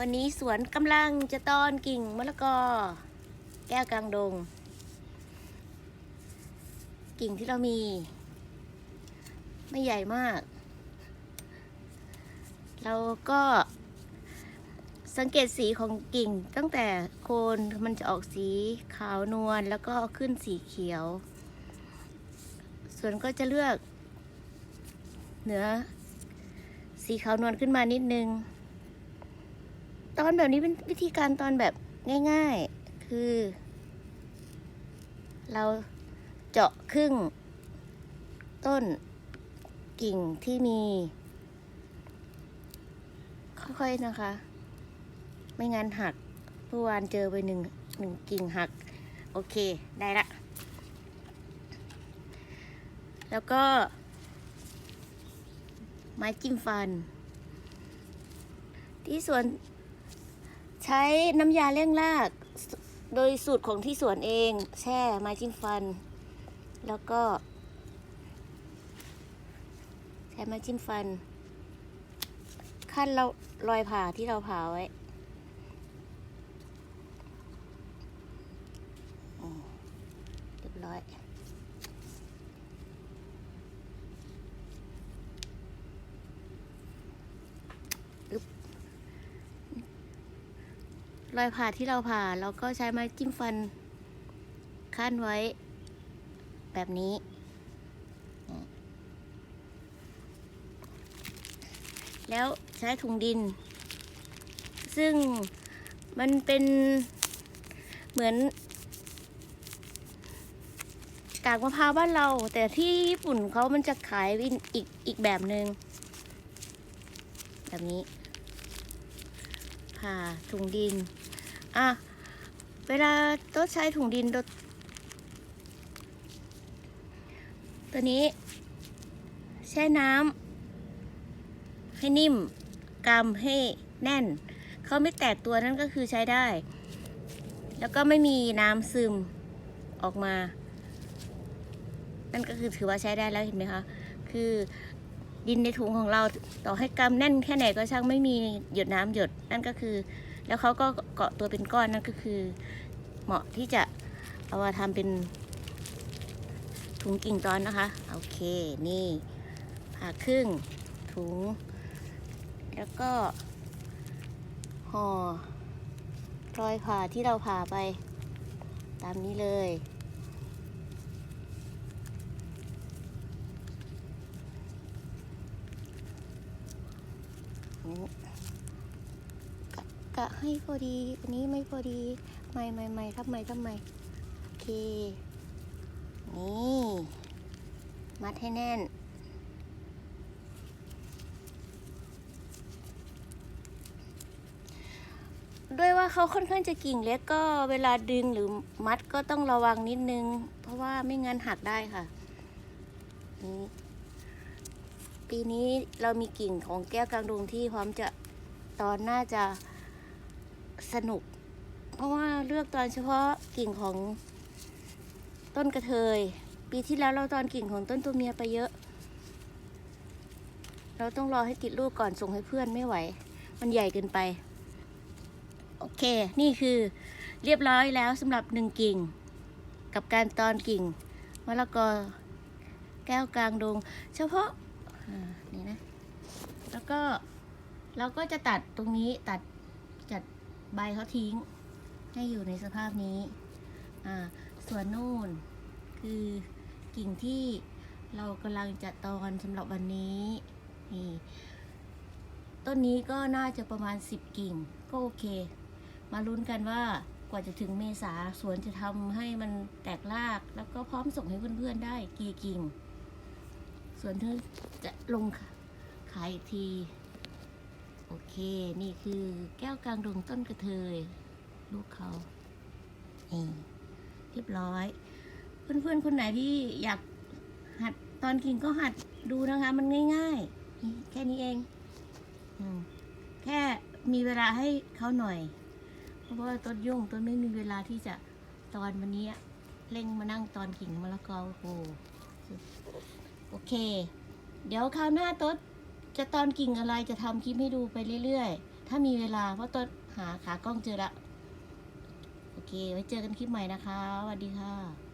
วันนี้สวนกำลังจะตอนกิ่งมะละกอ แก้วกลางดง กิ่งที่เรามี ไม่ใหญ่มาก เราก็สังเกตสีของกิ่งตั้งแต่โคนมันจะออกสีขาวนวลแล้วก็ขึ้นสีเขียว ส่วนก็จะเลือก เหนือสีขาวนวลขึ้นมานิดนึง ตอนแบบนี้เป็นวิธีการตอนแบบง่าย ๆ คือ เราเจาะครึ่ง ต้นกิ่งที่มี ค่อยๆนะคะ ไม่งั้นหักเมื่อวานเจอไปหนึ่งหนึ่งกิ่งหัก โอเคได้ละ แล้วก็ ไม้จิ้มฟัน ที่สวน ใช้น้ำยาเร่งราก โดยสูตรของที่สวนเอง แช่ไม้จิ้มฟัน แล้วก็ ใช้ไม้จิ้มฟัน ขั้นเรารอยผ่าที่เราผ่าไว้อืมเรียบร้อย รอยผ่าที่เราผ่าเราก็ใช้ไม้จิ้มฟันขั้นไว้ แบบนี้ แล้วใช้ถุงดิน ซึ่งมันเป็นเหมือนกากมะพร้าวบ้านเรา แต่ที่ญี่ปุ่นเขามันจะขายอีกอีกแบบหนึง่งแบบนี้ผ่าถุงดิน อะ เวลาต้นใช้ถุงดินตัวตัวนี้ แช่น้ำให้นิ่มกำให้แน่น เขาไม่แตกตัวนั่นก็คือใช้ได้ แล้วก็ไม่มีน้ำซึมออกมา นั่นก็คือถือว่าใช้ได้แล้วเห็นไหมคะ คือดินในถุงของเราต่อให้กำแน่นแค่ไหนก็ช่างไม่มีหยดน้ำหยด นั่นก็คือ แล้วเขาก็เกาะตัวเป็นก้อนนั่นก็คือ เหมาะที่จะเอามาทำเป็นถุงกิ่งตอนนะคะ โอเค นี่ผ่าครึ่งถุง แล้วก็ห่อรอยผ่าที่เราผ่าไป ตามนี้เลย นี่ กะให้พอดี อันนี้ไม่พอดีไม่ไม่ไม่ทำไมทำไมโอเค นี่มัดให้แน่น ด้วยว่าเขาค่อนข้างจะกิ่งเล็กก็เวลาดึงหรือมัดก็ต้องระวังนิดนึง เพราะว่าไม่งั้นหักได้ค่ะนี่ปีนี้เรามีกิ่งของแก้วกลางดงที่พร้อมจะตอนน่าจะ สนุก เพราะว่าเลือกตอนเฉพาะกิ่งของต้นกระเทย ปีที่แล้วเราตอนกิ่งของต้นตัวเมียไปเยอะ เราต้องรอให้ติดลูกก่อนส่งให้เพื่อนไม่ไหว มันใหญ่เกินไป โอเค นี่คือเรียบร้อยแล้วสำหรับหนึ่งกิ่ง กับการตอนกิ่งมะละกอแก้วกลางดง เฉพาะนี่นะ แล้วก็เราก็จะตัดตรงนี้ตัดจัด ใบเขาทิ้ง ให้อยู่ในสภาพนี้ ส่วนนู่นคือกิ่งที่เรากำลังจะตอนสำหรับวันนี้นี่ต้นนี้ก็น่าจะประมาณ 10 กิ่ง ก็โอเค มาลุ้นกันว่ากว่าจะถึงเมษาสวนจะทำให้มันแตกราก แล้วก็พร้อมส่งให้เพื่อนๆได้กี่กิ่ง สวนเธอจะลงขายอีกที โอเคนี่คือแก้วกลางดงต้นกระเทย ลูกเขานี่เรียบร้อย เพื่อนๆคนไหนที่อยากหัดตอนกิ่งก็หัดดูนะคะ มันง่ายๆ แค่นี้เองอแค่มีเวลาให้เขาหน่อย เพราะว่าต้นยุ่งต้นไม่มีเวลาที่จะตอนวันนี้เร่งมานั่งตอนกิ่งมะละกอโอ้โหโอเค เดี๋ยวคราวหน้าต้น จะตอนกิ่งอะไรจะทำคลิปให้ดูไปเรื่อยๆ ถ้ามีเวลาเพราะตอนหาขากล้องเจอละ โอเค ไว้เจอกันคลิปใหม่นะคะสวัสดีค่ะ